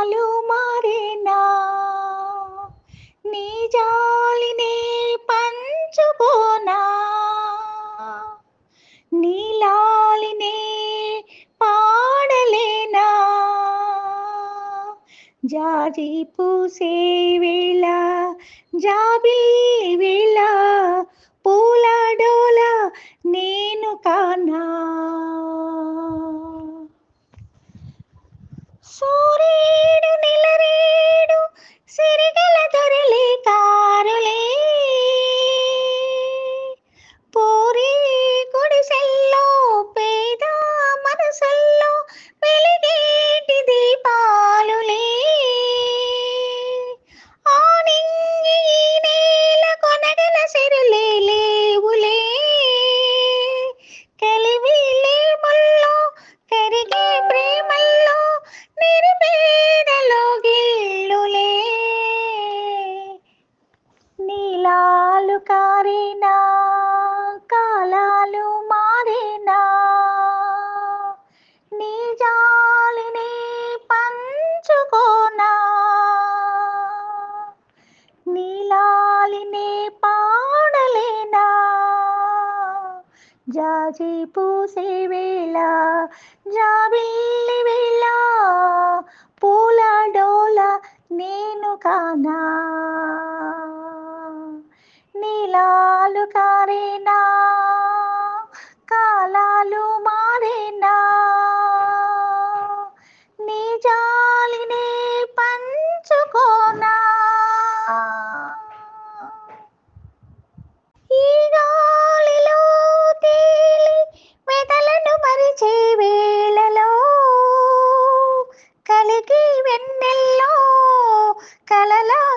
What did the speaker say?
జాలు మారేనా? నిజాలినే పంచుకోనా? నీలాలినే పాడలేనా? జాజి పూసే వేళ జాబీ వేళ పూల డోల నేను కానా? സൂര്യയുടെ നിലരേ జాజి పూసే వేళ జాబిల్లి వేళ పూల డోల నేను కానా? la la